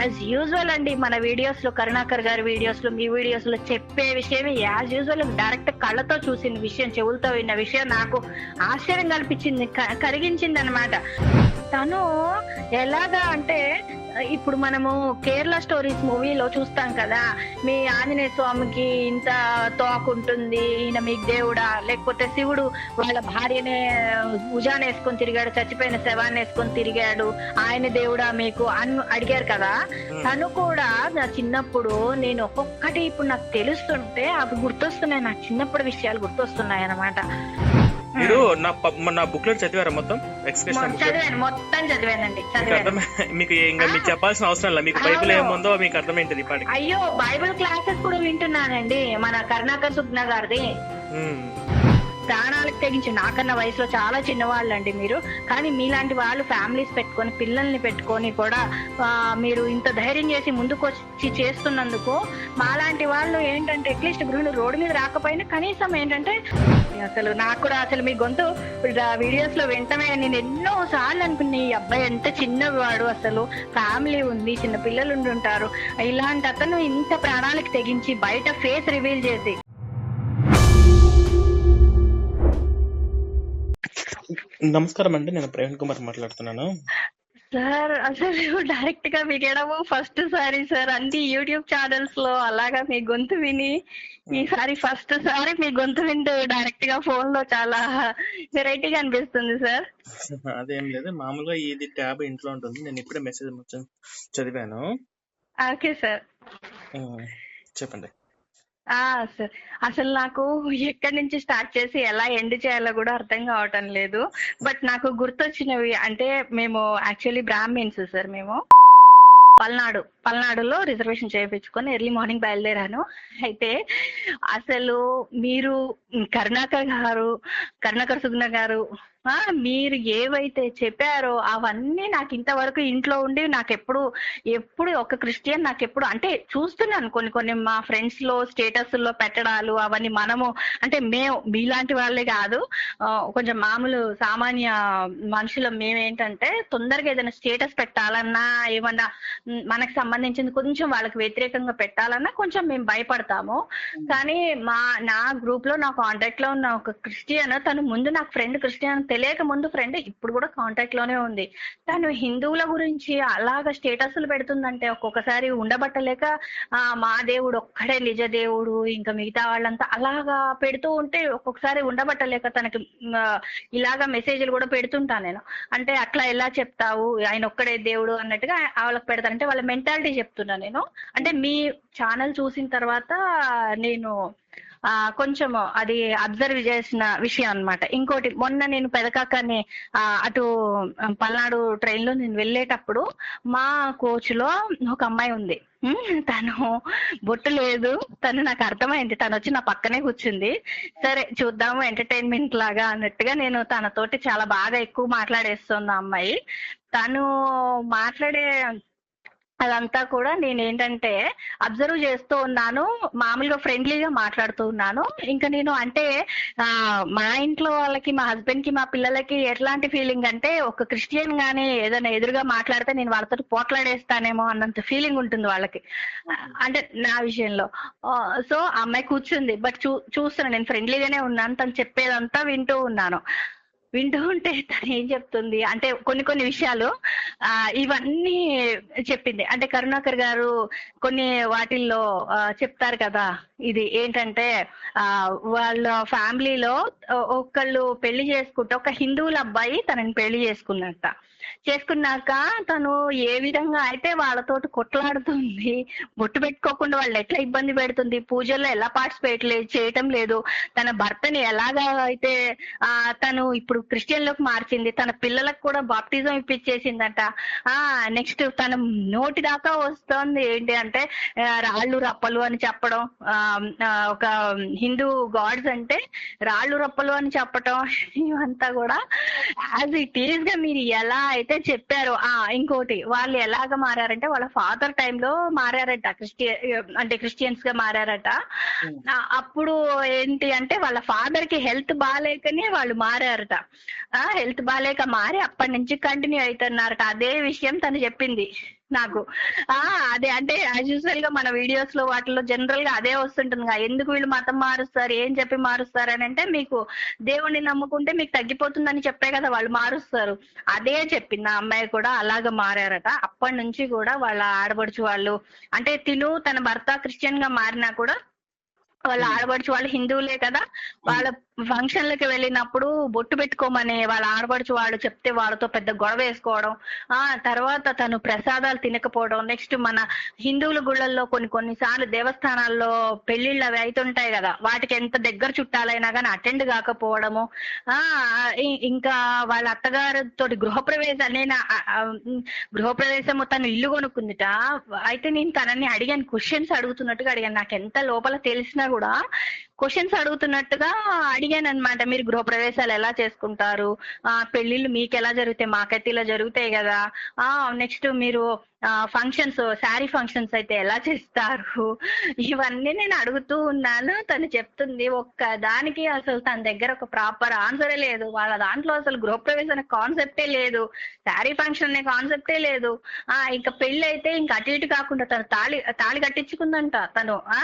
As usual అండి మన వీడియోస్లో కరుణాకర్ గారి వీడియోస్లో మీ వీడియోస్లో చెప్పే విషయమే. యాజ్ యూజువల్ డైరెక్ట్ కళ్ళతో చూసిన విషయం చెవులతో విన్న విషయం నాకు ఆశ్చర్యం కల్పించింది క- కరిగించింది అనమాట తను ఎలాగా అంటే ఇప్పుడు మనము కేరళ స్టోరీస్ మూవీలో చూస్తాం కదా. మీ ఆంజనేయ స్వామికి ఇంత తోక ఉంటుంది ఈయన మీకు దేవుడా? లేకపోతే శివుడు వాళ్ళ భార్యనే భుజాన్ని వేసుకొని తిరిగాడు చచ్చిపోయిన శవాన్ని వేసుకొని తిరిగాడు ఆయన దేవుడా మీకు అని అడిగారు కదా? తను కూడా నా చిన్నప్పుడు నేను ఒక్కొక్కటి ఇప్పుడు నాకు తెలుస్తుంటే అవి గుర్తొస్తున్నాయి నాకు చిన్నప్పుడు విషయాలు గుర్తొస్తున్నాయి అనమాట మీరు నా నా బుక్లెట్ చదివారా మొత్తం? ఎక్స్ప్రెషన్ చదివాను మొత్తం చదివానండి మీకు ఇంకా మీకు చెప్పాల్సిన అవసరం లేదు. మీకు బైబిల్ ఏముందో మీకు అర్థమైంటది ఇప్పటికి. అయ్యో బైబిల్ క్లాసెస్ కూడా వింటున్నానండి మన కరుణాకర్ సుగ్న గారిది. ప్రాణాలకు తెగించి నాకన్నా వయసులో చాలా చిన్నవాళ్ళండి మీరు కానీ మీలాంటి వాళ్ళు ఫ్యామిలీస్ పెట్టుకొని పిల్లల్ని పెట్టుకొని కూడా మీరు ఇంత ధైర్యం చేసి ముందుకు వచ్చి చేస్తున్నందుకు మాలాంటి వాళ్ళు ఏంటంటే అట్లీస్ట్ గృహిణులు రోడ్డు మీద రాకపోయినా కనీసం ఏంటంటే అసలు నాకు కూడా అసలు మీ గొంతు వీడియోస్లో వింటమే నేను ఎన్నో సార్లు అనుకున్నా ఈ అబ్బాయి ఎంత చిన్నవాడు అసలు ఫ్యామిలీ ఉంది చిన్న పిల్లలు ఉంటారు. ఇలాంటి అతను ఇంత ప్రాణాలకు తెగించి బయట ఫేస్ రివీల్ చేసి. నమస్కారం అండి నేను ప్రవీణ్ కుమార్ మాట్లాడుతున్నాను. సార్ అసలు డైరెక్ట్గా వినడము ఫస్ట్ సారి సార్ అన్ని యూట్యూబ్ ఛానల్స్లో అలాగా మీ గొంతు విని ఈసారి ఫస్ట్ సారి మీ గొంతు వింటూ డైరెక్ట్గా ఫోన్లో చాలా వెరైటీగా అనిపిస్తుంది సార్ అదేం లేదు. మామూలుగా ఇది ట్యాబ్ ఇంట్లో ఉంటుంది. నేను ఇప్పుడే మెసేజ్ మొత్తం చదివాను. ఓకే సార్ చెప్పండి. ఆ సార్ అసలు నాకు ఎక్కడి నుంచి స్టార్ట్ చేసి ఎలా ఎండ్ చేయాలో కూడా అర్థం కావటం లేదు. బట్ నాకు గుర్తొచ్చినవి అంటే మేము యాక్చువల్లీ బ్రాహ్మిన్స్ సార్ మేము. పల్నాడు. పల్నాడులో రిజర్వేషన్ చేయించుకొని ఎర్లీ మార్నింగ్ బయలుదేరాను. అయితే అసలు మీరు కరుణాకర్ గారు కరుణాకర్ సుగ్న గారు ఆ, మీరు ఏవైతే చెప్పారో అవన్నీ నాకు ఇంతవరకు ఇంట్లో ఉండి నాకు ఎప్పుడు ఎప్పుడు ఒక క్రిస్టియన్ నాకు ఎప్పుడు అంటే చూస్తున్నాను కొన్ని కొన్ని మా ఫ్రెండ్స్లో స్టేటస్లో పెట్టడాలు అవన్నీ మనము అంటే మేము మీలాంటి వాళ్ళే కాదు. కొంచెం మామూలు సామాన్య మనుషులు మేమేంటంటే తొందరగా ఏదైనా స్టేటస్ పెట్టాలన్నా ఏమన్నా మ్, మనకు సంబంధించింది కొంచెం వాళ్ళకి వ్యతిరేకంగా పెట్టాలన్నా కొంచెం మేము భయపడతాము. కానీ మా నా గ్రూప్లో నా కాంటాక్ట్లో ఉన్న ఒక క్రిస్టియన్ తను ముందు నాకు ఫ్రెండ్ క్రిస్టియన్ తెలియక ముందు ఫ్రెండ్ ఇప్పుడు కూడా కాంటాక్ట్లోనే ఉంది. తను హిందువుల గురించి అలాగ స్టేటస్లు పెడుతుందంటే ఒక్కొక్కసారి ఉండబట్టలేక ఆ మా దేవుడు ఒక్కడే నిజ దేవుడు ఇంకా మిగతా వాళ్ళంతా అలాగా పెడుతూ ఉంటే ఒక్కొక్కసారి ఉండబట్టలేక తనకి ఇలాగా మెసేజ్లు కూడా పెడుతుంటాను నేను. అంటే అట్లా ఎలా చెప్తావు? ఆయన ఒక్కడే దేవుడు అన్నట్టుగా వాళ్ళకి పెడతాను అంటే వాళ్ళ మెంటాలిటీ చెప్తున్నా నేను. అంటే మీ ఛానల్ చూసిన తర్వాత నేను ఆ కొంచెం అది అబ్జర్వ్ చేసిన విషయం అన్నమాట. ఇంకోటి మొన్న నేను పెదకాకని అటు పల్నాడు ట్రైన్లో నేను వెళ్ళేటప్పుడు మా కోచ్లో ఒక అమ్మాయి ఉంది. తను బొట్టు లేదు. తను నాకు అర్థమైంది. తను వచ్చి నా పక్కనే కూర్చుంది. సరే చూద్దాము ఎంటర్టైన్మెంట్ లాగా అన్నట్టుగా నేను తనతోటి చాలా బాగా ఎక్కువ మాట్లాడేస్తుంది ఆ అమ్మాయి. తను మాట్లాడే అదంతా కూడా నేను ఏంటంటే అబ్జర్వ్ చేస్తూ ఉన్నాను మామూలుగా ఫ్రెండ్లీగా మాట్లాడుతూ ఉన్నాను. ఇంకా నేను అంటే మా ఇంట్లో వాళ్ళకి మా హస్బెండ్కి మా పిల్లలకి ఎట్లాంటి ఫీలింగ్ అంటే ఒక క్రిస్టియన్ గానీ ఏదైనా ఎదురుగా మాట్లాడితే నేను వాళ్ళతో పోట్లాడేస్తానేమో అన్నంత ఫీలింగ్ ఉంటుంది వాళ్ళకి. అంటే నా విషయంలో. సో అమ్మాయి కూర్చుంది. బట్ చూ చూస్తున్నాను నేను ఫ్రెండ్లీగానే ఉన్నాను. తను చెప్పేదంతా వింటూ ఉన్నాను. వింటూ ఉంటే తను ఏం చెప్తుంది? అంటే కొన్ని కొన్ని విషయాలు ఆ ఇవన్నీ చెప్పింది. అంటే కరుణాకర్ గారు కొన్ని వాటిల్లో చెప్తారు కదా. ఇది ఏంటంటే ఆ వాళ్ళ ఫ్యామిలీలో ఒకళ్ళు పెళ్ళి చేసుకుంటే ఒక హిందువుల అబ్బాయి తనని పెళ్ళి చేసుకున్నట్ట. చేసుకున్నాక తను ఏ విధంగా అయితే వాళ్ళతోటి కొట్లాడుతుంది బొట్టు పెట్టుకోకుండా వాళ్ళు ఎట్లా ఇబ్బంది పెడుతుంది పూజల్లో ఎలా పార్టిసిపేట్ చేయటం లేదు. తన భర్తని ఎలాగా అయితే ఆ తను ఇప్పుడు క్రిస్టియన్లోకి మార్చింది తన పిల్లలకు కూడా బాప్టిజం ఇప్పించేసిందంట. ఆ నెక్స్ట్ తన నోటి దాకా వస్తోంది ఏంటి అంటే రాళ్ళు రప్పలు అని చెప్పడం ఆ, ఒక హిందూ గాడ్స్ అంటే రాళ్ళు రప్పలు అని చెప్పటం ఇవంతా కూడా యాజ్ ఇట్ ఈస్గా మీరు ఎలా అయితే చెప్పారో. ఆ ఇంకోటి వాళ్ళు ఎలాగ మారారంటే వాళ్ళ ఫాదర్ టైంలో మారారట క్రిస్టియన్ అంటే క్రిస్టియన్స్గా మారారట అప్పుడు ఏంటి అంటే వాళ్ళ ఫాదర్కి హెల్త్ బాగాలేకనే వాళ్ళు మారారట. ఆ హెల్త్ బాగాలేక మారి అప్పటి నుంచి కంటిన్యూ అవుతున్నారట అదే విషయం తను చెప్పింది. నాకు. ఆ అదే అంటే యాజ్ యూజువల్గా మన వీడియోస్లో వాటిలో జనరల్గా అదే వస్తుంటుంది ఎందుకు వీళ్ళు మతం మారుస్తారు? ఏం చెప్పి మారుస్తారు అని అంటే మీకు దేవుణ్ణి నమ్ముకుంటే మీకు తగ్గిపోతుందని చెప్పే కదా వాళ్ళు మారుస్తారు. అదే చెప్పింది ఆ అమ్మాయి కూడా అలాగ మారారట. అప్పటి నుంచి కూడా వాళ్ళ ఆడబడుచు వాళ్ళు అంటే తిను తన భర్త క్రిస్టియన్గా మారినా కూడా వాళ్ళ ఆడపడుచు వాళ్ళు హిందువులే కదా వాళ్ళ ఫంక్షన్లకి వెళ్ళినప్పుడు బొట్టు పెట్టుకోమని వాళ్ళ ఆడపడుచు వాళ్ళు చెప్తే వాళ్ళతో పెద్ద గొడవ వేసుకోవడం ఆ తర్వాత తను ప్రసాదాలు తినకపోవడం నెక్స్ట్ మన హిందువుల గుళ్ళల్లో కొన్ని కొన్నిసార్లు దేవస్థానాల్లో పెళ్ళిళ్ళు అవి అవుతుంటాయి కదా వాటికి ఎంత దగ్గర చుట్టాలైనా కానీ అటెండ్ కాకపోవడము ఆ ఇంకా వాళ్ళ అత్తగారితో గృహప్రవేశం నేను గృహప్రవేశము తను ఇల్లు కొనుక్కుందిట అయితే నేను తనని అడిగాను క్వశ్చన్స్ అడుగుతున్నట్టుగా అడిగాను నాకు ఎంత లోపల తెలిసినా కూడా క్వశ్చన్స్ అడుగుతున్నట్టుగా అడిగాను అనమాట మీరు గృహప్రవేశాలు ఎలా చేసుకుంటారు? ఆ పెళ్ళిళ్ళు మీకు ఎలా జరుగుతాయి మాకైతే ఇలా జరుగుతాయి కదా? ఆ నెక్స్ట్ మీరు ఫంక్షన్స్ శారీ ఫంక్షన్స్ అయితే ఎలా చేస్తారు? ఇవన్నీ నేను అడుగుతూ ఉన్నాను. తను చెప్తుంది ఒక్క దానికి అసలు తన దగ్గర ఒక ప్రాపర్ ఆన్సరే లేదు. వాళ్ళ దాంట్లో అసలు గృహప్రవేశం అనే కాన్సెప్టే లేదు. శారీ ఫంక్షన్ అనే కాన్సెప్టే లేదు. ఆ ఇంకా పెళ్ళి అయితే ఇంకా అటు ఇటు కాకుండా తను తాళి తాళి కట్టించుకుందంట తను. ఆ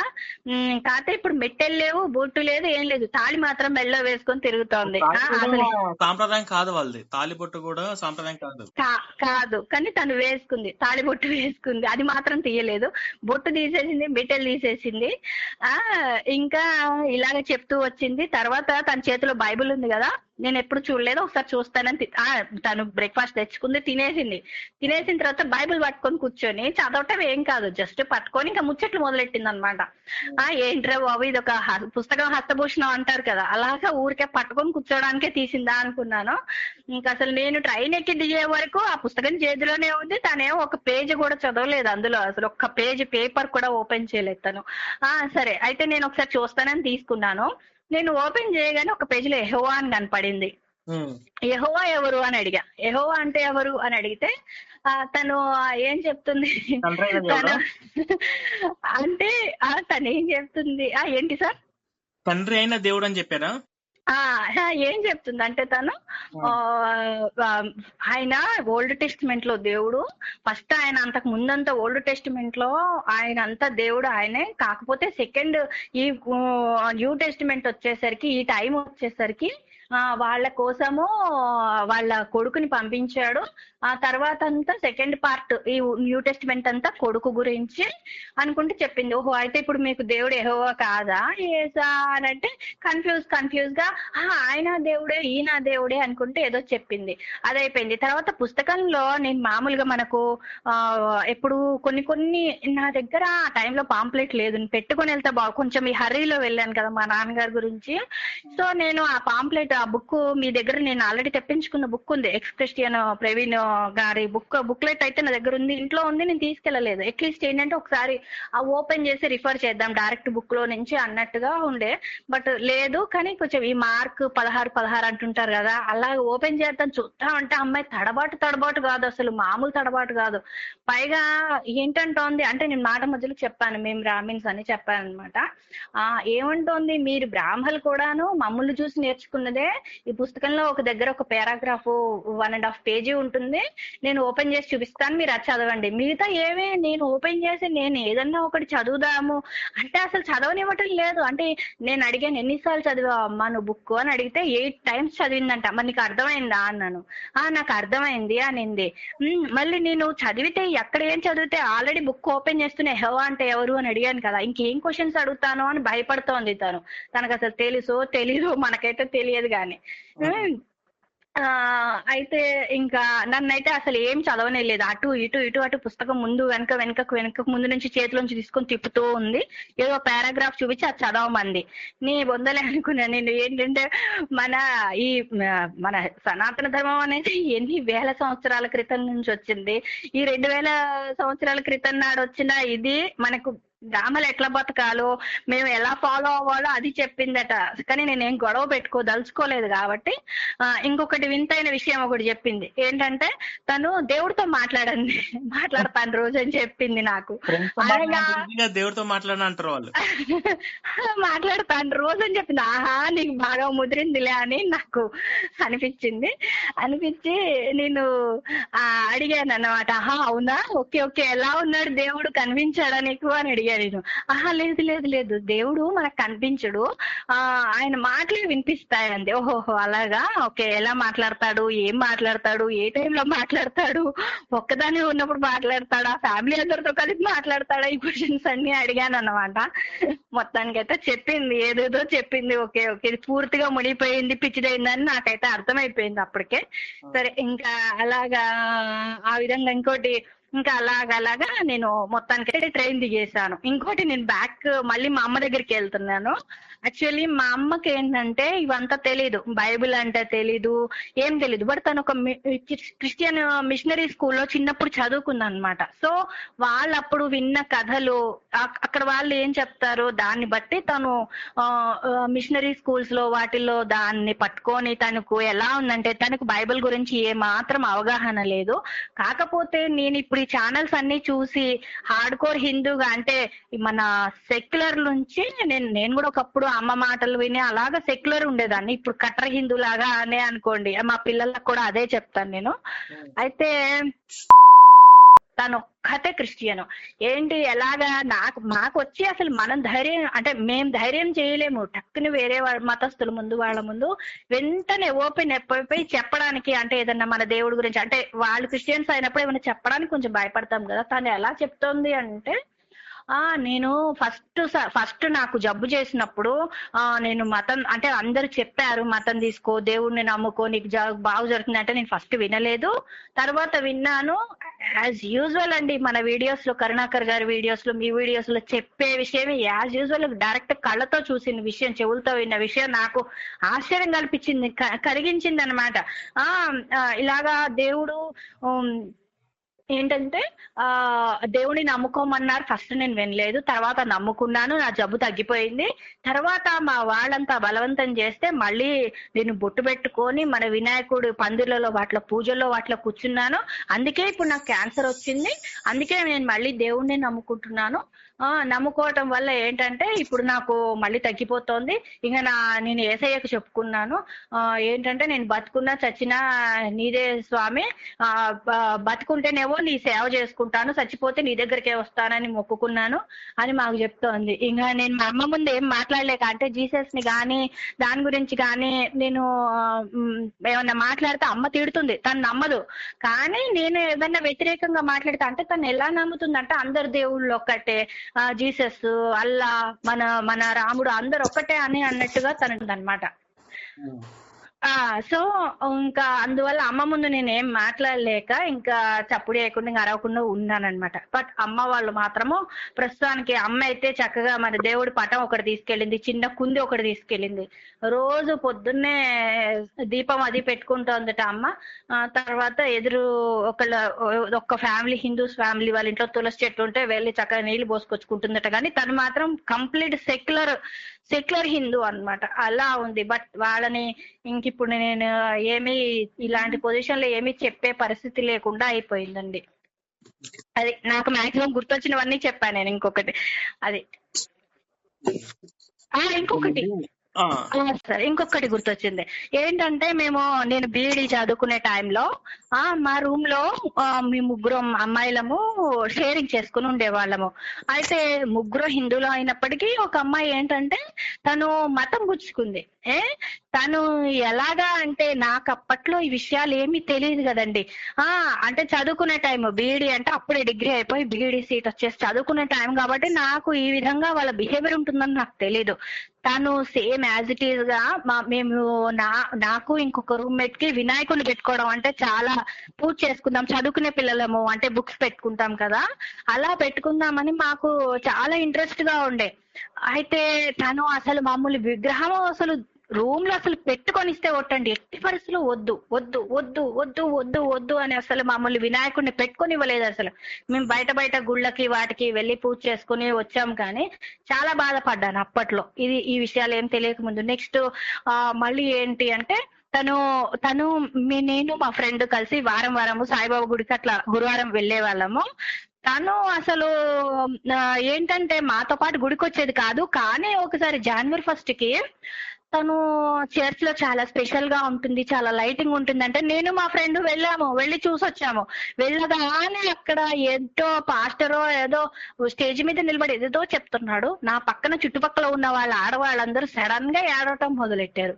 కాకపోతే ఇప్పుడు మెట్టెలు లేవు బొట్టు లేదు ఏం లేదు. తాళి మాత్రం మెల్లో వేసుకొని తిరుగుతోంది. తాళి సాంప్రదాయం కాదు వాళ్ళది. తాలిబొట్టు కూడా సాంప్రదాయం కాదు. కాదు. కానీ తను వేసుకుంది. తాళి బొట్టు వేసుకుంది. అది మాత్రం తీయలేదు. బొట్టు తీసేసింది బిట్టెలు తీసేసింది. ఆ ఇంకా ఇలాగ చెప్తూ వచ్చింది. తర్వాత తన చేతిలో బైబిల్ ఉంది కదా. నేను ఎప్పుడు చూడలేదు ఒకసారి చూస్తానని తను బ్రేక్ఫాస్ట్ తెచ్చుకుంది తినేసింది. తినేసిన తర్వాత బైబిల్ పట్టుకొని కూర్చొని చదవటం ఏం కాదు జస్ట్ పట్టుకొని ఇంకా ముచ్చట్లు మొదలెట్టింది అనమాట ఆ ఏంట్రా బాబు ఇది ఒక పుస్తకం హస్తభూషణం అంటారు కదా అలాగా ఊరికే పట్టుకొని కూర్చోడానికే తీసిందా అనుకున్నాను. ఇంకా అసలు నేను ట్రైన్ ఎక్కి దిగే వరకు ఆ పుస్తకం చేతిలోనే ఉంది తనేమో ఒక పేజ్ కూడా చదవలేదు అందులో అసలు ఒక్క పేజ్ పేపర్ కూడా ఓపెన్ చేయలేదు తను. ఆ సరే అయితే నేను ఒకసారి చూస్తానని తీసుకున్నాను. నేను ఓపెన్ చేయగానే ఒక పేజ్లో ఎహోవా అని కనపడింది. యెహోవా ఎవరు అని అడిగా. యెహోవా అంటే ఎవరు అని అడిగితే తను ఏం చెప్తుంది? తను? అంటే ఆ, తను ఏం చెప్తుంది? ఆ ఏంటి సార్? తండ్రి అయిన దేవుడు అని చెప్పారా? ఏం చెప్తుంది? అంటే తను ఆయన ఓల్డ్ టెస్టిమెంట్లో దేవుడు ఫస్ట్ ఆయన అంతకు ముందంతా ఓల్డ్ టెస్టిమెంట్లో ఆయన అంతా దేవుడు ఆయనే కాకపోతే సెకండ్ ఈ న్యూ టెస్టిమెంట్ వచ్చేసరికి ఈ టైం వచ్చేసరికి ఆ, వాళ్ళ కోసము వాళ్ళ కొడుకుని పంపించాడు. ఆ తర్వాత అంతా సెకండ్ పార్ట్ ఈ న్యూ టెస్ట్మెంట్ అంతా కొడుకు గురించి అనుకుంటే చెప్పింది. ఓహో అయితే ఇప్పుడు మీకు దేవుడు ఎహోవా కాదా? ఏసా అని అంటే కన్ఫ్యూజ్ కన్ఫ్యూజ్గా ఆయన దేవుడే ఈయన దేవుడే అనుకుంటే ఏదో చెప్పింది. అదైపోయింది. తర్వాత పుస్తకంలో నేను మామూలుగా మనకు ఆ ఎప్పుడు కొన్ని కొన్ని నా దగ్గర ఆ టైంలో పాంప్లెట్ లేదు. పెట్టుకొని వెళ్తే బాగు కొంచెం ఈ హర్రీలో వెళ్ళాను కదా మా నాన్నగారి గురించి. సో నేను ఆ పాంప్లెట్ ఆ బుక్ మీ దగ్గర నేను ఆల్రెడీ తెప్పించుకున్న బుక్ ఉంది. ఎక్స్ క్రిస్టియన్ ప్రవీణ్ గారి బుక్ బుక్లెట్ అయితే నా దగ్గర ఉంది. ఇంట్లో ఉంది నేను తీసుకెళ్ళలేదు. అట్లీస్ట్ ఏంటంటే ఒకసారి ఆ ఓపెన్ చేసి రిఫర్ చేద్దాం డైరెక్ట్ బుక్లో నుంచి అన్నట్టుగా ఉండే. బట్ లేదు కానీ కొంచెం ఈ మార్క్ పదహారు పదహారు అంటుంటారు కదా అలా ఓపెన్ చేద్దాం చూద్దాం అంటే అమ్మాయి తడబాటు తడబాటు కాదు అసలు. మామూలు తడబాటు కాదు. పైగా ఏంటంటోంది అంటే నేను మాట మధ్యలో చెప్పాను మేము బ్రాహ్మిన్స్ అని చెప్పాను అనమాట ఆ ఏమంటోంది? మీరు బ్రాహ్మలు కూడాను మమ్మల్ని చూసి నేర్చుకున్నదే. ఈ పుస్తకంలో ఒక దగ్గర ఒక paragraph one and half page ఉంటుంది. నేను ఓపెన్ చేసి చూపిస్తాను మీరు అది చదవండి. మిగతా ఏమే నేను ఓపెన్ చేసి నేను ఏదన్నా ఒకటి చదువుదాము. అంటే అసలు చదవనివ్వటం లేదు. అంటే నేను అడిగాను ఎన్నిసార్లు చదివావు అమ్మా నువ్వు బుక్ అని అడిగితే ఎయిట్ టైమ్స్ చదివిందంట. మరి నీకు అర్థమైందా? అన్నాను. ఆ నాకు అర్థమైంది అనింది. "ఉమ్, మళ్ళీ నేను చదివితే ఎక్కడ ఏం చదివితే ఆల్రెడీ బుక్ ఓపెన్ చేస్తూనే హెవా అంటే ఎవరు? అని అడిగాను కదా. ఇంకేం క్వశ్చన్స్ అడుగుతాను? అని భయపడుతోంది తను. తనకు అసలు తెలుసో తెలీదు మనకైతే తెలియదు కానీ అయితే ఇంకా నన్నైతే అసలు ఏం చదవనేలేదు అటు ఇటు ఇటు అటు పుస్తకం ముందు వెనక వెనకకు వెనకకు ముందు నుంచి చేతిలోంచి తీసుకొని తిప్పుతూ ఉంది. ఏదో పారాగ్రాఫ్ చూపించి అది చదవమంది. నీ పొందలే అనుకున్నా నేను. ఏంటంటే మన ఈ మన సనాతన ధర్మం అనేది ఎన్ని వేల సంవత్సరాల క్రితం నుంచి వచ్చింది. ఈ రెండు వేల సంవత్సరాల క్రితం నాడు వచ్చిన ఇది మనకు డ్రామాలు ఎట్లా బతకాలో మేము ఎలా ఫాలో అవ్వాలో అది చెప్పిందట. కానీ నేనేం గొడవ పెట్టుకోదలుచుకోలేదు కాబట్టి ఆ, ఇంకొకటి వింతైన విషయం ఒకటి చెప్పింది. ఏంటంటే తను దేవుడితో మాట్లాడండి మాట్లాడతాను రోజు అని చెప్పింది నాకు. దేవుడితో మాట్లాడని అంటారు వాళ్ళు. మాట్లాడతాను రోజు అని చెప్పింది. ఆహా నీకు బాగా ముదిరిందిలే అని నాకు అనిపించింది. అనిపించి నేను ఆ, అడిగాను అన్నమాట ఆహా అవునా? Okay okay. ఎలా ఉన్నాడు దేవుడు? కనిపించాడా నీకు? అని అడిగాను నేను ఆహా లేదు లేదు లేదు. దేవుడు మనకు కనిపించడు. ఆ ఆయన మాటలే వినిపిస్తాయి అంది ఓహోహో అలాగా? ఓకే ఎలా మాట్లాడతాడు? ఏం మాట్లాడతాడు? ఏ టైంలో మాట్లాడతాడు? ఒక్కదాని ఉన్నప్పుడు మాట్లాడతాడా? ఫ్యామిలీ అందరితో కలిసి మాట్లాడతాడా? ఈ క్వశ్చన్స్ అన్ని అడిగాను అన్నమాట మొత్తానికైతే చెప్పింది. ఏదేదో చెప్పింది. Okay okay. ఇది పూర్తిగా మునిగిపోయింది పిచ్చిదైందని నాకైతే అర్థమైపోయింది అప్పటికే. సరే ఇంకా అలాగా ఆ విధంగా ఇంకోటి ఇంకా అలాగలాగా నేను మొత్తానికి ట్రైన్ దిగేశాను. ఇంకోటి నేను బ్యాక్ మళ్ళీ మా అమ్మ దగ్గరికి వెళ్తున్నాను. యాక్చువల్లీ మా అమ్మకి ఏంటంటే ఇవంతా తెలీదు. బైబిల్ అంటే తెలీదు. ఏం తెలీదు. బట్ తను ఒక క్రిస్టియన్ మిషనరీ స్కూల్లో చిన్నప్పుడు చదువుకుంది అనమాట సో వాళ్ళప్పుడు విన్న కథలు అక్కడ వాళ్ళు ఏం చెప్తారో? దాన్ని బట్టి తను మిషనరీ స్కూల్స్లో వాటిల్లో దాన్ని పట్టుకొని తనకు ఎలా ఉందంటే తనకు బైబిల్ గురించి ఏ మాత్రం అవగాహన లేదు. కాకపోతే నేను ఇప్పుడు ఈ ఛానల్స్ అన్ని చూసి హార్డ్ కోర్ హిందూగా అంటే మన సెక్యులర్ నుంచి నేను నేను కూడా ఒకప్పుడు అమ్మ మాటలు విని అలాగా సెక్యులర్ ఉండేదాన్ని. ఇప్పుడు కట్టర్ హిందూ లాగా అనే అనుకోండి. మా పిల్లలకు కూడా అదే చెప్తాను నేను. అయితే తను ఒక్కతే క్రిస్టియన్. ఏంటి ఎలాగా నాకు మాకు వచ్చి అసలు మనం ధైర్యం అంటే మేము ధైర్యం చేయలేము. టక్కుని వేరే వాళ్ళ మతస్థుల ముందు వాళ్ళ ముందు వెంటనే ఓపెన్ అయిపోయి చెప్పడానికి అంటే ఏదన్నా మన దేవుడి గురించి అంటే వాళ్ళు క్రిస్టియన్స్ అయినప్పుడు ఏమైనా చెప్పడానికి కొంచెం భయపడతాం కదా. తను ఎలా చెప్తోంది అంటే ఆ నేను ఫస్ట్ ఫస్ట్ నాకు జబ్బు చేసినప్పుడు ఆ నేను మతం అంటే అందరు చెప్పారు మతం తీసుకో దేవుడిని నమ్ముకో నీకు జ- బాగు జరుగుతుంది అంటే నేను ఫస్ట్ వినలేదు. తర్వాత విన్నాను యాజ్ యూజువల్ అండి మన వీడియోస్లో కరుణాకర్ గారి వీడియోస్లో మీ వీడియోస్లో చెప్పే విషయం యాజ్ యూజువల్ డైరెక్ట్ కళ్ళతో చూసిన విషయం చెవులతో విన్న విషయం నాకు ఆశ్చర్యం కల్పించింది క- కలిగించింది అనమాట ఆ ఇలాగా దేవుడు ఏంటంటే ఆ దేవుని నమ్ముకోమన్నారు. ఫస్ట్ నేను వినలేదు. తర్వాత నమ్ముకున్నాను. నా జబ్బు తగ్గిపోయింది. తర్వాత మా వాళ్ళంతా బలవంతం చేస్తే మళ్ళీ నేను బొట్టు పెట్టుకొని మన వినాయకుడు పందిర్లలో వాటిలో పూజల్లో వాటిలో కూర్చున్నాను. అందుకే ఇప్పుడు నాకు క్యాన్సర్ వచ్చింది. అందుకే నేను మళ్ళీ దేవుణ్ణి నమ్ముకుంటున్నాను. ఆ నమ్ముకోవటం వల్ల ఏంటంటే ఇప్పుడు నాకు మళ్ళీ తగ్గిపోతోంది. ఇంకా నా నేను ఏసయ్యకు చెప్పుకున్నాను. ఆ ఏంటంటే నేను బతుకున్నా చచ్చినా నీదే స్వామి. ఆ బతుకుంటేనేమో నీ సేవ చేసుకుంటాను. చచ్చిపోతే నీ దగ్గరికే వస్తానని మొక్కుకున్నాను అని మాకు చెప్తోంది. ఇంకా నేను మా అమ్మ ముందు ఏం మాట్లాడలేక అంటే జీసస్ని కానీ దాని గురించి కానీ నేను ఏమన్నా మాట్లాడితే అమ్మ తిడుతుంది. తను నమ్మదు. కానీ నేను ఏదన్నా వ్యతిరేకంగా మాట్లాడితే అంటే తను ఎలా నమ్ముతుంది అంటే అందరు దేవుళ్ళు ఒక్కటే. జీసస్ అల్లా మన మన రాముడు అందరు ఒక్కటే అని అన్నట్టుగా తనది అనమాట సో ఇంకా అందువల్ల అమ్మ ముందు నేను ఏం మాట్లాడలేక ఇంకా చప్పుడు చేయకుండా ఇంకా అరవకుండా ఉన్నానమాట బట్ అమ్మ వాళ్ళు మాత్రము ప్రస్తుతానికి అమ్మ అయితే చక్కగా మరి దేవుడి పటం ఒకటి తీసుకెళ్ళింది చిన్న కుంది ఒకటి తీసుకెళ్ళింది. రోజు పొద్దున్నే దీపం అది పెట్టుకుంటుందట అమ్మ. తర్వాత ఎదురు ఒకళ్ళ ఒక్క ఫ్యామిలీ హిందూస్ ఫ్యామిలీ వాళ్ళ ఇంట్లో తులసి చెట్టు ఉంటే వెళ్ళి చక్కగా నీళ్ళు పోసుకొచ్చుకుంటుందట. కానీ తను మాత్రం కంప్లీట్ సెక్యులర్ సెక్యులర్ హిందూ అన్నమాట. అలా ఉంది. బట్ వాళ్ళని ఇంక ఇప్పుడు నేను ఏమి ఇలాంటి పొజిషన్లో ఏమి చెప్పే పరిస్థితి లేకుండా అయిపోయిందండి. అది నాకు మాక్సిమం గుర్తొచ్చినవన్నీ చెప్పాను నేను ఇంకొకటి. అది. ఇంకొకటి. సరే ఇంకొకటి గుర్తొచ్చింది. ఏంటంటే మేము నేను బీఈడి చదువుకునే టైంలో ఆ మా రూమ్లో మీ ముగ్గురు అమ్మాయిలము షేరింగ్ చేసుకుని ఉండేవాళ్ళము. అయితే ముగ్గురు హిందువులు అయినప్పటికీ ఒక అమ్మాయి ఏంటంటే తను మతం గుచ్చుకుంది. ఏ? తను ఎలాగా అంటే నాకు అప్పట్లో ఈ విషయాలు ఏమీ తెలియదు కదండి. ఆ అంటే చదువుకునే టైం బీఈడి అంటే అప్పుడే డిగ్రీ అయిపోయి బీఈడి సీట్ వచ్చేసి చదువుకునే టైం కాబట్టి నాకు ఈ విధంగా వాళ్ళ బిహేవియర్ ఉంటుందని నాకు తెలియదు తను సేమ్ యాజ్ ఇట్ ఈస్గా మా మేము నా నాకు ఇంకొక రూమ్మేట్కి వినాయకుడిని పెట్టుకోవడం అంటే చాలా పూజ చేసుకుందాం చదువుకునే పిల్లలము అంటే బుక్స్ పెట్టుకుంటాం కదా. అలా పెట్టుకుందామని మాకు చాలా ఇంట్రెస్ట్గా ఉండే. అయితే తను అసలు మామూలు విగ్రహం అసలు రూమ్లో అసలు పెట్టుకొని ఇస్తే ఒట్టండి. ఎట్టి పరిస్థితులు వద్దు వద్దు వద్దు వద్దు వద్దు వద్దు అని అసలు మమ్మల్ని వినాయకుడిని పెట్టుకొని ఇవ్వలేదు అసలు. మేము బయట బయట గుళ్ళకి వాటికి వెళ్ళి పూజ చేసుకుని వచ్చాం కానీ చాలా బాధపడ్డాను అప్పట్లో. ఇది ఈ విషయాలు ఏం తెలియక ముందు. నెక్స్ట్ మళ్ళీ ఏంటి అంటే తను తను నేను మా ఫ్రెండ్ కలిసి వారం వారము సాయిబాబా గుడికి అట్లా గురువారం వెళ్ళే వాళ్ళము. తను అసలు ఏంటంటే మాతో పాటు గుడికి వచ్చేది కాదు. కానీ ఒకసారి జనవరి ఫస్ట్కి తను చర్చ్లో చాలా స్పెషల్గా ఉంటుంది చాలా లైటింగ్ ఉంటుంది. అంటే నేను మా ఫ్రెండ్ వెళ్ళాము వెళ్ళి చూసి వచ్చాము వెళ్ళగానే అక్కడ ఏదో పాస్టరో ఏదో స్టేజ్ మీద నిలబడి ఏదో చెప్తున్నాడు. నా పక్కన చుట్టుపక్కల ఉన్న వాళ్ళ ఆడవాళ్ళందరూ సడన్గా ఏడవటం మొదలెట్టారు.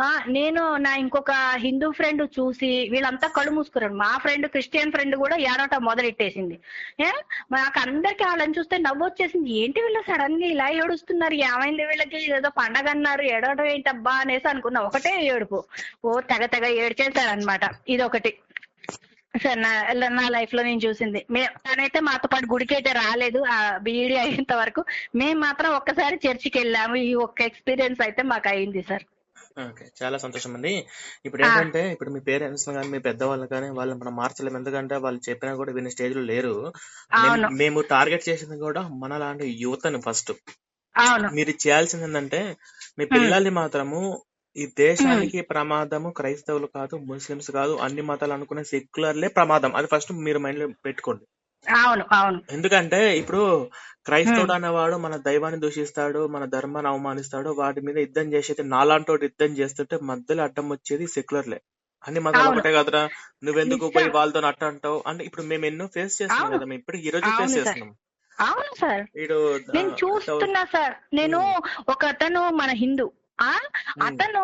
ఆ నేను నా ఇంకొక హిందూ ఫ్రెండ్ చూసి వీళ్ళంతా కళ్ళు మూసుకున్నారు. మా ఫ్రెండ్ క్రిస్టియన్ ఫ్రెండ్ కూడా ఏడవటం మొదలెట్టేసింది. ఏ? మాకు అందరికి వాళ్ళని చూస్తే నవ్వు వచ్చేసింది ఏంటి వీళ్ళు సడన్గా ఇలా ఏడుస్తున్నారు? ఏమైంది వీళ్ళకి? ఏదో పండగ అన్నారు ఏడవడం ఏంటబ్బా అనేసి అనుకున్నా. ఒకటే ఏడుపు. ఓ తెగ తెగ ఏడ్చేశారు అనమాట ఇది ఒకటి సార్ నా నా లైఫ్లో నేను చూసింది. తనైతే మాతో పాటు గుడికి అయితే రాలేదు. ఆ బీఈడి అయ్యేంత వరకు. మేము మాత్రం ఒక్కసారి చర్చికి వెళ్ళాము ఈ ఒక్క ఎక్స్పీరియన్స్ అయితే మాకు అయింది సార్. ఓకే. చాలా సంతోషం అండి. ఇప్పుడు. ఏంటంటే ఇప్పుడు మీ పేరెంట్స్ కానీ మీ పెద్దవాళ్ళు కానీ వాళ్ళు మనం మార్చలేము ఎందుకంటే వాళ్ళు చెప్పినా కూడా వినే స్టేజ్లో లేరు మేము- టార్గెట్ చేసింది కూడా మనలాంటి యువతని ఫస్ట్. మీరు చేయాల్సింది ఏంటంటే మీ పిల్లల్ని మాత్రము ఈ దేశానికి ప్రమాదము క్రైస్తవులు కాదు ముస్లిమ్స్ కాదు అన్ని మతాలు అనుకునే సెక్యులర్లే ప్రమాదం. అది ఫస్ట్ మీరు మైండ్లో పెట్టుకోండి. అవును అవును. ఎందుకంటే ఇప్పుడు క్రైస్తవుడు అనేవాడు మన దైవాన్ని దూషిస్తాడు మన ధర్మాన్ని అవమానిస్తాడు వాటి మీద యుద్ధం చేసేది నాలాంటి యుద్ధం చేస్తుంటే మధ్యలో అడ్డం వచ్చేది సెక్యులర్లే. అన్ని మతాలు. ఒకటే కదరా నువ్వెందుకు. పోయి వాళ్ళతో అట్ట అంటావు అంటే ఇప్పుడు మేము ఎన్నో ఫేస్ చేస్తున్నాం. కదా మేము ఇప్పుడు ఈ రోజు ఫేస్. చేస్తున్నాం. అవును సార్. నేను చూస్తున్నా సార్. నేను ఒక అతను మన హిందూ. అతను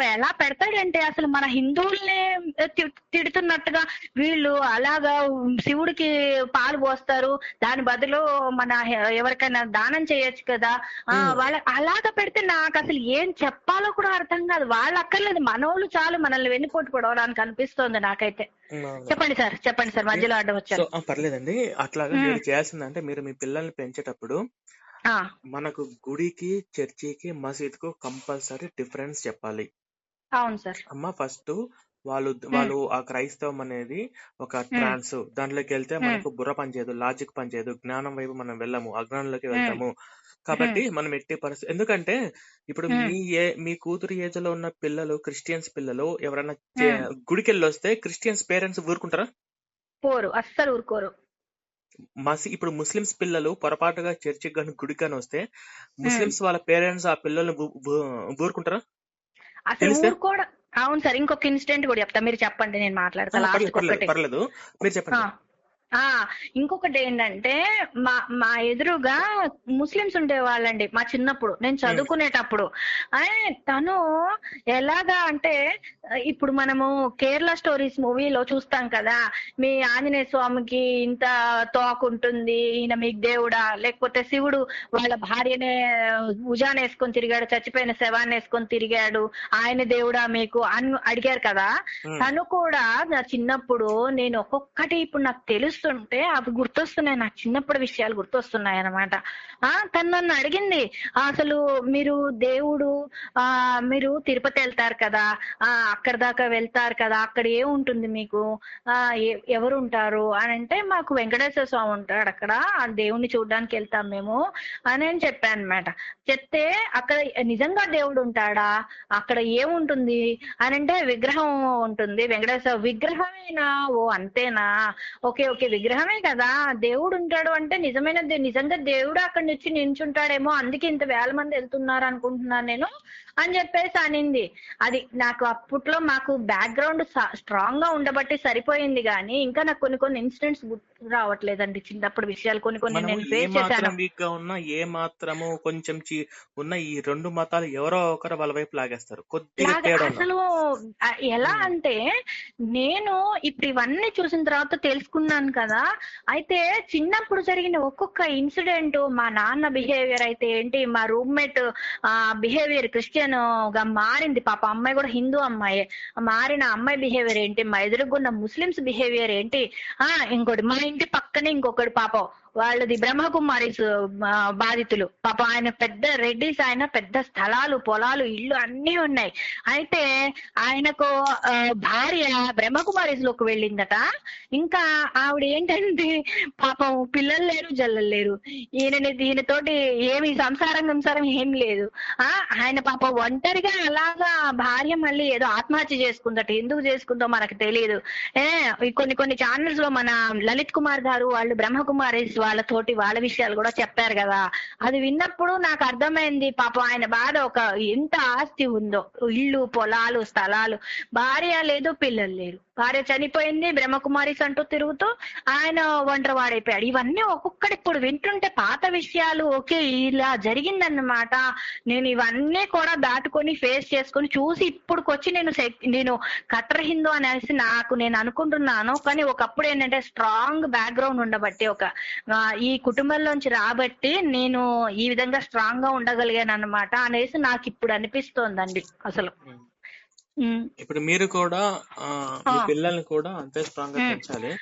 ఎలా పెడతాడంటే అసలు మన హిందువుల్ని తిడుతున్నట్టుగా వీళ్ళు అలాగా శివుడికి పాలు పోస్తారు. దాని బదులు మన ఎవరికైనా దానం చేయొచ్చు కదా. ఆ. వాళ్ళ అలాగా పెడితే నాకు అసలు ఏం చెప్పాలో కూడా అర్థం కాదు. వాళ్ళు అక్కర్లేదు. మనోళ్ళు చాలు మనల్ని వెన్నుపోటు పొడవడానికి అనిపిస్తోంది నాకైతే. చెప్పండి సార్ చెప్పండి సార్. మధ్యలో అడ్డం ఆ, పర్లేదండి. అట్లాగా. మీరు చేయాల్సిందంటే మీరు మీ పిల్లల్ని పెంచేటప్పుడు ఆ, మనకు గుడికి చర్చికి మసీద్కు కంపల్సరీ డిఫరెన్స్ చెప్పాలి. అవును సార్. అమ్మ ఫస్ట్ వాళ్ళు వాళ్ళు ఆ క్రైస్తవం అనేది ఒక ట్రాన్స్ దాంట్లోకి వెళ్తే మనకు బుర్ర పనిచేయదు లాజిక్ పనిచేయదు జ్ఞానం వైపు మనం వెళ్ళము అజ్ఞానంలోకి వెళ్తాము. కాబట్టి మనం ఎట్టి పరిస్థితి ఎందుకంటే ఇప్పుడు. మీ ఏ మీ కూతురు ఏజ్లో ఉన్న పిల్లలు క్రిస్టియన్స్ పిల్లలు ఎవరైనా చే- గుడికి వెళ్ళి వస్తే క్రిస్టియన్స్ పేరెంట్స్ ఊరుకుంటారా? పోరు అస్సలు ఊరుకోరు. మసి ఇప్పుడు ముస్లిమ్స్ పిల్లలు పొరపాటుగా చర్చికి కానీ గుడికి కానీ వస్తే ముస్లిమ్స్ వాళ్ళ పేరెంట్స్ ఆ పిల్లల్ని ఊ- ఊ- ఊరుకుంటారా? అసలు అవును సార్. ఇంకొక ఇన్సిడెంట్ కూడా చెప్తా. మీరు చెప్పండి నేను మాట్లాడతా. ఆ, లాస్ట్ పర్లేదు పర్లేదు ఒకటి పర్లేదు. మీరు చెప్పండి ఆ, ఇంకొకటి ఏంటంటే మా మా ఎదురుగా ముస్లిమ్స్ ఉండేవాళ్ళండి మా చిన్నప్పుడు. నేను చదువుకునేటప్పుడు. తను ఎలాగా అంటే ఇప్పుడు మనము కేరళ స్టోరీస్ మూవీలో చూస్తాం కదా మీ ఆంజనేయ స్వామికి ఇంత తోక ఉంటుంది ఈయన మీకు దేవుడా? లేకపోతే శివుడు వాళ్ళ భార్యనే భుజాన్ని వేసుకొని తిరిగాడు చచ్చిపోయిన శవాన్ని వేసుకొని తిరిగాడు ఆయన దేవుడా మీకు అని అడిగారు కదా. తను కూడా నా చిన్నప్పుడు నేను ఒక్కొక్కటి ఇప్పుడు నాకు చూస్తుంటే అవి గుర్తొస్తున్నాయి. నాకు చిన్నప్పుడు విషయాలు గుర్తొస్తున్నాయి అనమాట ఆ తను నన్ను అడిగింది అసలు మీరు దేవుడు ఆ మీరు తిరుపతి వెళ్తారు కదా ఆ అక్కడ దాకా వెళ్తారు కదా అక్కడ ఏముంటుంది మీకు? ఆ ఎవరు ఉంటారు? అని అంటే మాకు వెంకటేశ్వర స్వామి ఉంటాడు అక్కడ ఆ దేవుణ్ణి చూడడానికి వెళ్తాం మేము అని అని చెప్పాను అనమాట చెప్తే అక్కడ నిజంగా దేవుడు ఉంటాడా? అక్కడ ఏముంటుంది? అని అంటే విగ్రహం ఉంటుంది. వెంకటేశ్వర విగ్రహమేనా? ఓ అంతేనా? ఓకే ఓకే విగ్రహమే కదా. దేవుడు ఉంటాడు అంటే నిజమైన నిజంగా దేవుడు అక్కడ నుంచి నించుంటాడేమో. అందుకే ఇంత వేల మంది వెళ్తున్నారు అనుకుంటున్నాను నేను. అని చెప్పేసి అనింది. అది నాకు అప్పట్లో మాకు బ్యాక్గ్రౌండ్ స్ట్రాంగ్గా ఉండబట్టి సరిపోయింది కానీ ఇంకా నాకు కొన్ని కొన్ని ఇన్సిడెంట్స్ గుర్తు రావట్లేదండి చిన్నప్పుడు విషయాలు. కొన్ని కొన్ని నేను ఫేస్ చేశాను. వీక్గా ఉన్నా ఏ మాత్రము కొంచెం ఉన్న ఈ రెండు మతాలు ఎవరో ఒకరు వాళ్ళ వైపు లాగేస్తారు. కొద్దిగా. అసలు ఎలా. అంటే నేను ఇప్పుడు ఇవన్నీ చూసిన తర్వాత తెలుసుకున్నాను కదా. అయితే చిన్నప్పుడు జరిగిన ఒక్కొక్క ఇన్సిడెంట్ మా నాన్న బిహేవియర్ అయితే ఏంటి మా రూమ్మేట్ బిహేవియర్ క్రిస్టియన్ గా మారింది. పాప అమ్మాయి కూడా హిందూ అమ్మాయి. మారిన అమ్మాయి బిహేవియర్ ఏంటి? మా ఎదురుగున్న ముస్లిమ్స్ బిహేవియర్ ఏంటి? ఆ ఇంకోటి మా ఇంటి పక్కనే ఇంకొకటి పాపం. వాళ్ళది బ్రహ్మకుమారి బాధితులు. పాప ఆయన పెద్ద రెడ్డిస్ ఆయన పెద్ద స్థలాలు పొలాలు ఇల్లు అన్ని ఉన్నాయి. అయితే ఆయనకు భార్య బ్రహ్మకుమారిస్లోకి వెళ్ళిందట. ఇంకా ఆవిడ ఏంటంటే పాపం పిల్లలు లేరు జల్లలు లేరు. ఈయనని దీనితోటి ఏమి సంసారం సంసారం ఏం లేదు. ఆ ఆయన పాప ఒంటరిగా అలాగా భార్య మళ్ళీ ఏదో ఆత్మహత్య చేసుకుందట. ఎందుకు చేసుకుందో మనకు తెలియదు ఏ కొన్ని కొన్ని ఛానల్స్లో మన లలిత్ కుమార్ గారు వాళ్ళు బ్రహ్మకుమారిస్ వాళ్ళతోటి వాళ్ళ విషయాలు కూడా చెప్పారు కదా. అది విన్నప్పుడు నాకు అర్థమైంది పాపం ఆయన బాధ ఒక ఎంత ఆస్తి ఉందో. ఇల్లు పొలాలు స్థలాలు భార్య లేదు పిల్లలు లేరు. భార్య చనిపోయింది బ్రహ్మకుమారిస్ అంటూ తిరుగుతూ ఆయన ఒంటరి వాడైపోయాడు ఇవన్నీ ఒక్కొక్కటి ఇప్పుడు వింటుంటే పాత విషయాలు ఓకే ఇలా జరిగిందన్నమాట. నేను ఇవన్నీ కూడా దాటుకొని ఫేస్ చేసుకొని చూసి ఇప్పుడుకొచ్చి నేను సెక్- నేను కట్టర్ హిందూ అనేసి నాకు నేను అనుకుంటున్నాను. కానీ ఒకప్పుడు ఏంటంటే స్ట్రాంగ్ బ్యాక్గ్రౌండ్ ఉండబట్టి ఒక ఈ కుటుంబంలోంచి రాబట్టి నేను ఈ విధంగా స్ట్రాంగ్గా ఉండగలిగాను అనమాట అనేసి నాకు ఇప్పుడు అనిపిస్తోందండి అసలు. ఇప్పుడు మీరు కూడా ఆ, మీ. పిల్లల్ని కూడా అంతే స్ట్రాంగ్గా. పెంచాలి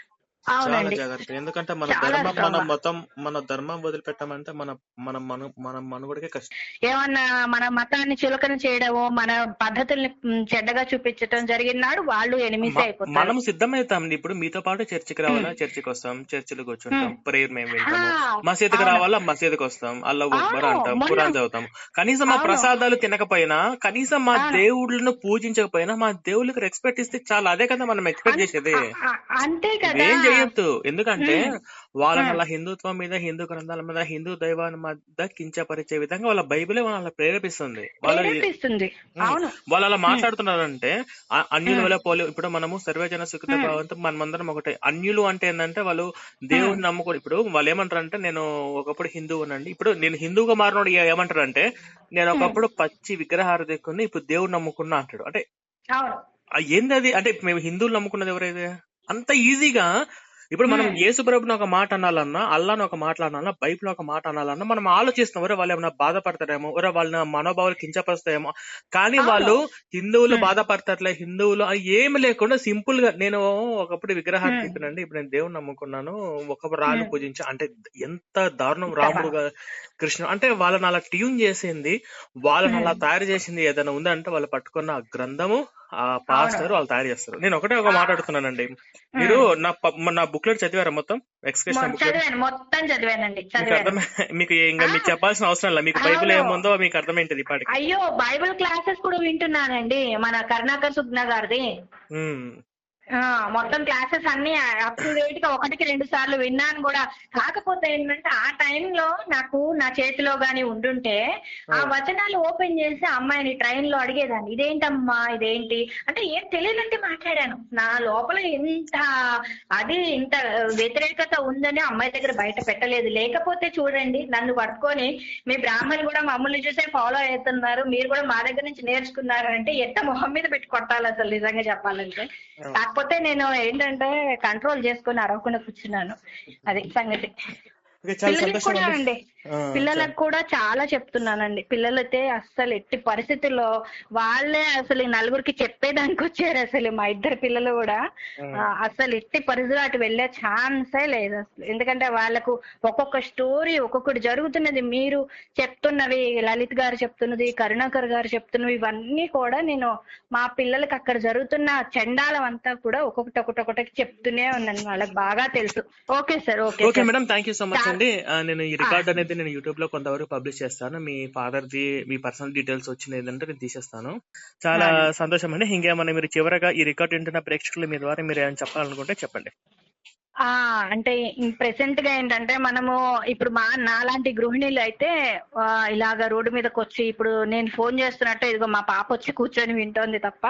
చాలా అవునండి. జాగ్రత్త ఎందుకంటే మన చాలా ధర్మం మన. మతం మన ధర్మం వదిలిపెట్టామంటే మన మన మను మన మనుగడకే కష్టం. ఏమన్నా మన మతాన్ని చులకన చేయడమో మన పద్ధతుల్ని మ్, చెడ్డగా చూపించటం జరిగినాడు వాళ్ళు ఎనిమిస్ మ- అయిపోతారు. మనం సిద్ధమవుతాం ఇప్పుడు మీతో పాటు చర్చికి రావాలా? చర్చికి వస్తాం చర్చిలో కూర్చుంటాం ప్రేయర్ మేము వింటాము. మసీదుకి అవును. రావాలా? మసీదుకి వస్తాం. అల్లా అక్బర్ అవును, అంటాం మొన్న- ఖురాన్ చదువుతాం. కనీసం మా అవును. ప్రసాదాలు తినకపోయినా కనీసం మా అవును. దేవుళ్ళను పూజించకపోయినా మా దేవుళ్ళకి రెస్పెక్ట్ ఇస్తే చాలు. అదే కదా మనం ఎక్స్పెక్ట్ అన్- చేసేది. ఆ- ఆ- అంతే కదా. చేయొద్దు ఎందుకంటే. వాళ్ళని ఉమ్. అలా హిందుత్వం మీద హిందూ గ్రంథాల మీద హిందూ దైవాన్ని మీద కించపరిచే విధంగా వాళ్ళ బైబిలే ప్రేరేపిస్తుంది. వాళ్ళ ప్రేరేపిస్తుంది. అవును. వాళ్ళు అలా మాట్లాడుతున్నారంటే అన్యుల. వల్ల పోలి ఇప్పుడు మనము సర్వేజన సుఖిత. భావంతో మనమందరం ఒకటే. అన్యులు అంటే ఏంటంటే వాళ్ళు దేవుడిని నమ్ముకో ఇప్పుడు వాళ్ళు ఏమంటారంటే నేను ఒకప్పుడు హిందువునండి. ఇప్పుడు నేను హిందువుగా మారినోడు ఏ- ఏమంటారంటే నేను ఒకప్పుడు పచ్చి విగ్రహారధికుని ఇప్పుడు దేవుడు నమ్ముకున్నా అంటాడు. అంటే ఏంది అది? అంటే మేము హిందువులు నమ్ముకున్నది ఎవరైతే? అంత ఈజీగా ఇప్పుడు మనం Hmm. యేసు ప్రభుని ఒక మాట అనాలన్నా అల్లాని ఒక మాట అనాలన్నా బైబిల్ ఒక మాట అనాలన్నా మనం ఆలోచిస్తాం ఒరే వాళ్ళు ఏమైనా బాధపడతారేమో ఒరే వాళ్ళ మనోభావాలు కించపరుస్తాయేమో కానీ. వాళ్ళు హిందువులు. బాధపడతారులే హిందువులు అని ఏమి లేకుండా సింపుల్గా నేను ఒకప్పుడు విగ్రహాన్ని. తిప్పినండి ఇప్పుడు నేను దేవుని నమ్ముకున్నాను ఒకప్పుడు రాళ్ళు. పూజించా అంటే ఎంత దారుణం రాముడు కృష్ణ అంటే వాళ్ళని అలా ట్యూన్ చేసింది వాళ్ళని అలా. తయారు చేసింది ఏదైనా ఉందంటే వాళ్ళు పట్టుకున్న ఆ గ్రంథము ఆ పాస్టర్ వాళ్ళు తయారు చేస్తారు. నేను ఒకటే ఒక మాట అడుగుతున్నానండి మీరు నా నా బుక్లెట్ చదివారా మొత్తం? ఎక్స్కర్షన్ మొత్తం చదివానండి. మీకు ఇంకా మీకు. చెప్పాల్సిన అవసరం లేదు. మీకు బైబిల్. ఏముందో మీకు అర్థమైంటది ఇప్పటికి. అయ్యో బైబిల్ క్లాసెస్ కూడా వింటున్నానండి మన కరుణాకర్ సుగ్న గారిది మొత్తం క్లాసెస్ అన్ని అప్ టు డేట్గా ఒకటికి రెండు సార్లు విన్నాను కూడా. కాకపోతే ఏంటంటే ఆ టైంలో నాకు నా చేతిలో గాని ఉండుంటే ఆ. వచనాలు ఓపెన్ చేసి అమ్మాయిని ట్రైన్లో అడిగేదాన్ని. ఇదేంటమ్మా? ఇదేంటి? అంటే ఏం తెలియనట్టు మాట్లాడాను. నా లోపల ఎంత అది ఇంత వ్యతిరేకత ఉందని అమ్మాయి దగ్గర బయట పెట్టలేదు. లేకపోతే చూడండి నన్ను పట్టుకొని మీ బ్రాహ్మణులు కూడా మమ్మల్ని చూసే ఫాలో అవుతున్నారు. మీరు కూడా మా దగ్గర నుంచి నేర్చుకున్నారు అంటే ఎట్ట మొహం మీద పెట్టి కొట్టాలి అసలు నిజంగా చెప్పాలంటే. ఆ. కాకపోతే నేను ఏంటంటే కంట్రోల్ చేసుకొని అరవకుండా కూర్చున్నాను. అది సంగతి. పిల్లలకి కూడా అండి. పిల్లలకు కూడా చాలా చెప్తున్నానండి. పిల్లలైతే అస్సలు ఎట్టి పరిస్థితుల్లో వాళ్ళే అసలు ఈ నలుగురికి చెప్పేదానికి వచ్చారు అసలు మా ఇద్దరు పిల్లలు కూడా. అసలు ఎట్టి పరిస్థితుల్లో అటు వెళ్ళే ఛాన్సే లేదు అసలు. ఎందుకంటే వాళ్ళకు ఒక్కొక్క స్టోరీ ఒక్కొక్కటి జరుగుతున్నది. మీరు చెప్తున్నవి లలిత్ గారు చెప్తున్నది కరుణాకర్ గారు చెప్తున్నవి ఇవన్నీ కూడా నేను మా పిల్లలకి అక్కడ జరుగుతున్న చండాలం అంతా కూడా ఒక్కొక్కటి ఒక్కొక్కటి ఒకటి చెప్తూనే ఉన్నాను. వాళ్ళకి బాగా తెలుసు. Okay sir okay okay madam thank you so much. అండి నేను ఈ రికార్డ్. అనేది నేను యూట్యూబ్లో కొంతవరకు పబ్లిష్ చేస్తాను మీ ఫాదర్ ది మీ పర్సనల్ డీటెయిల్స్ వచ్చింది ఏదంటే నేను తీసేస్తాను చాలా. సంతోషం అండి ఇంకేమన్నా మీరు చివరగా ఈ రికార్డ్ వింటున్న ప్రేక్షకులు మీ ద్వారా మీరు ఏమైనా చెప్పాలనుకుంటే చెప్పండి అంటే ప్రెసెంట్గా ఏంటంటే మనము ఇప్పుడు మా నాలాంటి గృహిణులు అయితే ఇలాగ రోడ్డు మీదకి వచ్చి ఇప్పుడు నేను ఫోన్ చేస్తున్నట్టు ఇదిగో మా పాప వచ్చి కూర్చొని వింటోంది తప్ప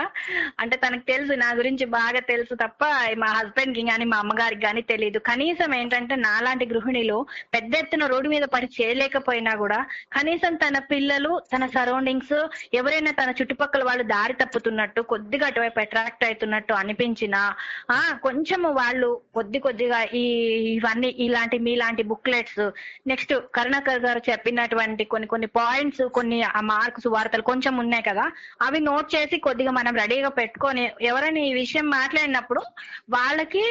అంటే తనకు తెలుసు నా గురించి బాగా తెలుసు తప్ప మా హస్బెండ్కి కానీ మా అమ్మగారికి కానీ తెలియదు కనీసం ఏంటంటే నాలాంటి గృహిణులు పెద్ద ఎత్తున రోడ్డు మీద పడి చేయలేకపోయినా కూడా కనీసం తన పిల్లలు తన సరౌండింగ్స్ ఎవరైనా తన చుట్టుపక్కల వాళ్ళు దారి తప్పుతున్నట్టు కొద్దిగా అటువైపు అట్రాక్ట్ అవుతున్నట్టు అనిపించినా ఆ కొంచెము వాళ్ళు కొద్ది కొద్దిగా ఈ ఇవన్నీ ఇలాంటి మీలాంటి బుక్లెట్స్. నెక్స్ట్ కరుణాకర్ గారు చెప్పినటువంటి కొన్ని కొన్ని పాయింట్స్ కొన్ని మార్క్స్ వార్తలు కొంచెం ఉన్నాయి కదా. అవి నోట్ చేసి కొద్దిగా మనం రెడీగా పెట్టుకొని ఎవరైనా ఈ విషయం మాట్లాడినప్పుడు వాళ్ళకి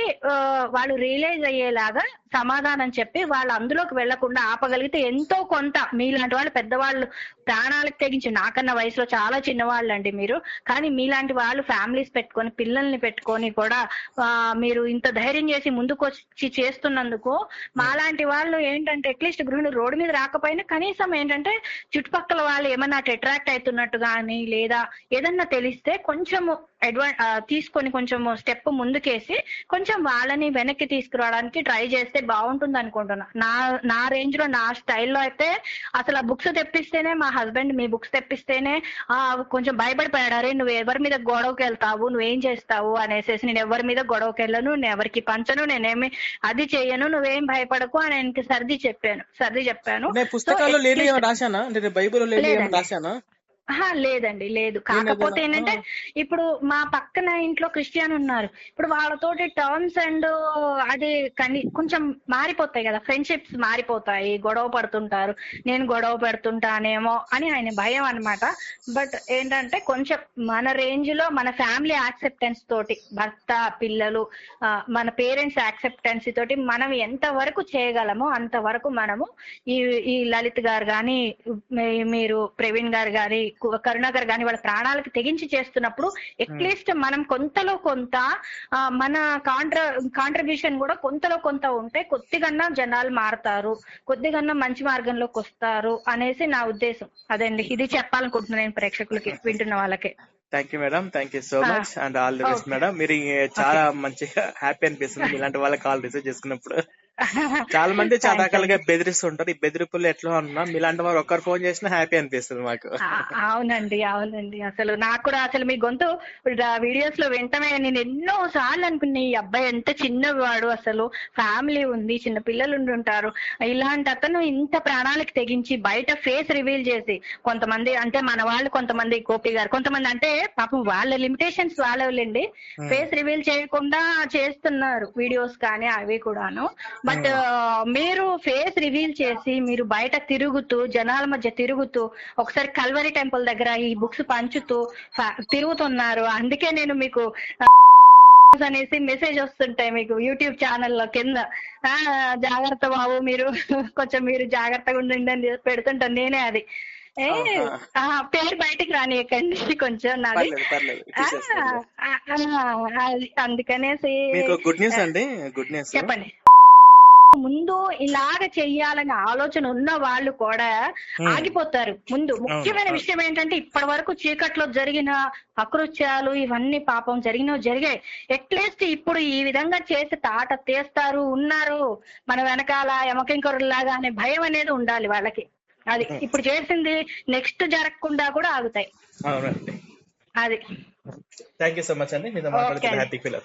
వాళ్ళు రియలైజ్ అయ్యేలాగా సమాధానం చెప్పి వాళ్ళు అందులోకి వెళ్ళకుండా ఆపగలిగితే ఎంతో కొంత మీలాంటి వాళ్ళు పెద్దవాళ్ళు ప్రాణాలకు తెగించి నాకన్నా వయసులో చాలా చిన్నవాళ్ళు అండి మీరు కానీ మీలాంటి వాళ్ళు ఫ్యామిలీస్ పెట్టుకొని పిల్లల్ని పెట్టుకొని కూడా మీరు ఇంత ధైర్యం చేసి ముందు ముందుకొచ్చి చేస్తున్నందుకు మాలాంటి వాళ్ళు ఏంటంటే అట్లీస్ట్ గృహిణి రోడ్డు మీద రాకపోయినా కనీసం ఏంటంటే చుట్టుపక్కల వాళ్ళు ఏమన్నా అట్రాక్ట్ అవుతున్నట్టు కానీ లేదా ఏదన్నా తెలిస్తే కొంచెం అడ్వా తీసుకొని కొంచెం స్టెప్ ముందుకేసి కొంచెం వాళ్ళని వెనక్కి తీసుకురావడానికి ట్రై చేస్తే బాగుంటుంది అనుకుంటున్నా నా నా రేంజ్లో నా స్టైల్లో అయితే అసలు ఆ బుక్స్ తెప్పిస్తేనే మా హస్బెండ్ మీ బుక్స్ తెప్పిస్తేనే ఆ కొంచెం భయపడిపోయాడు. అరే నువ్వు ఎవరి మీద గొడవకి వెళ్తావు నువ్వేం చేస్తావు? అనేసి నేను ఎవరి మీద గొడవకి వెళ్ళను నేను ఎవరికి పంచను నేనేమి అది చెయ్యను నువ్వేం భయపడకు అని ఆయనకి సర్ది చెప్పాను సర్ది చెప్పాను. పుస్తకాల్లో ఏమైనా రాశానా? అంటే బైబిల్లో లేదండి. రాశానా? లేదండి లేదు. కాకపోతే ఏంటంటే ఇప్పుడు మా పక్కన ఇంట్లో క్రిస్టియన్ ఉన్నారు. ఇప్పుడు వాళ్ళతోటి టర్మ్స్ అండ్ అది కని కొంచెం మారిపోతాయి కదా. ఫ్రెండ్షిప్స్ మారిపోతాయి. గొడవ పడుతుంటారు. నేను గొడవ పెడుతుంటానేమో అని ఆయన భయం అన్నమాట. బట్ ఏంటంటే కొంచెం మన రేంజ్లో మన ఫ్యామిలీ యాక్సెప్టెన్స్ తోటి భర్త పిల్లలు మన పేరెంట్స్ యాక్సెప్టెన్సీ తోటి మనం ఎంత వరకు చేయగలమో అంతవరకు మనము ఈ ఈ లలిత్ గారు కానీ మీరు ప్రవీణ్ గారు కానీ కరుణాకర్ కానీ వాళ్ళ ప్రాణాలకు తెగించి చేస్తున్నప్పుడు అట్లీస్ట్ మనం కొంతలో కొంత మన కాంట్ర కాంట్రిబ్యూషన్ కూడా కొంతలో కొంత ఉంటే కొద్దిగన్నా జనాలు మారుతారు కొద్దిగన్నా మంచి మార్గంలోకి వస్తారు అనేసి నా ఉద్దేశం. అదండి. ఇది చెప్పాలనుకుంటున్నాను నేను ప్రేక్షకులకి వింటున్న వాళ్ళకి. Thank you madam thank you so. Much and all the best. Madam మీరు చాలా మంచిగా హ్యాపీ అనిపిస్తుంది. ఇలాంటి వాళ్ళ కాల్ రిసీవ్ చేసుకున్నప్పుడు. చాలా మంది చాలా రకాలుగా బెదిరిస్తుంటారు. ఈ బెదిరింపులు ఎట్లా ఉన్నా మీలాంటి వారు ఒక్కరు ఫోన్ చేసినా హ్యాపీ అనిపిస్తుంది మాకు. అవునండి అవునండి. అసలు నాకు కూడా అసలు మీ గొంతు వీడియోస్లో వింటమే నేను ఎన్నో సార్లు అనుకున్నా ఈ అబ్బాయి ఎంత చిన్నవాడు అసలు. ఫ్యామిలీ ఉంది చిన్న పిల్లలు ఉండి ఉంటారు ఇలాంటి అతను ఇంత ప్రాణాలకు తెగించి బయట ఫేస్ రివీల్ చేసి కొంతమంది అంటే మన వాళ్ళు కొంతమంది గోపి గారు కొంతమంది అంటే పాపం వాళ్ళ లిమిటేషన్స్ వాళ్ళండి. ఫేస్ రివీల్ చేయకుండా చేస్తున్నారు వీడియోస్ కానీ అవి కూడాను. బట్ మీరు ఫేస్ రివీల్ చేసి మీరు బయట తిరుగుతూ జనాల మధ్య తిరుగుతూ ఒకసారి కల్వరి టెంపుల్ దగ్గర ఈ బుక్స్ పంచుతూ తిరుగుతున్నారు. అందుకే నేను మీకు అనేసి మెసేజ్ వస్తుంటాయి మీకు యూట్యూబ్ ఛానల్లో కింద. జాగ్రత్త బాబు మీరు కొంచెం మీరు జాగ్రత్తగా ఉండండి అని పెడుతుంటాను నేనే అది. పేరు బయటికి రానియకండి కొంచెం నాది. అందుకనేసి గుడ్ న్యూస్ అండి? గుడ్ న్యూస్ చెప్పండి. ముందు ఇలాగ చెయ్యాలనే ఆలోచన ఉన్న వాళ్ళు కూడా ఆగిపోతారు. ముందు ముఖ్యమైన. విషయం ఏంటంటే ఇప్పటి వరకు చీకట్లో జరిగిన అకృత్యాలు ఇవన్నీ పాపం జరిగినవి జరిగాయి. అట్లీస్ట్ ఇప్పుడు ఈ విధంగా చేసి తాట తీస్తారు ఉన్నారు. మన వెనకాల యమకింకరులాగా అనే భయం అనేది ఉండాలి వాళ్ళకి. అది ఇప్పుడు చేసింది నెక్స్ట్ జరగకుండా కూడా ఆగుతాయి. అది. థ్యాంక్ యూ సో మచ్ అండి. మీతో Okay మాట్లాడుతున్న అండి. Happy feel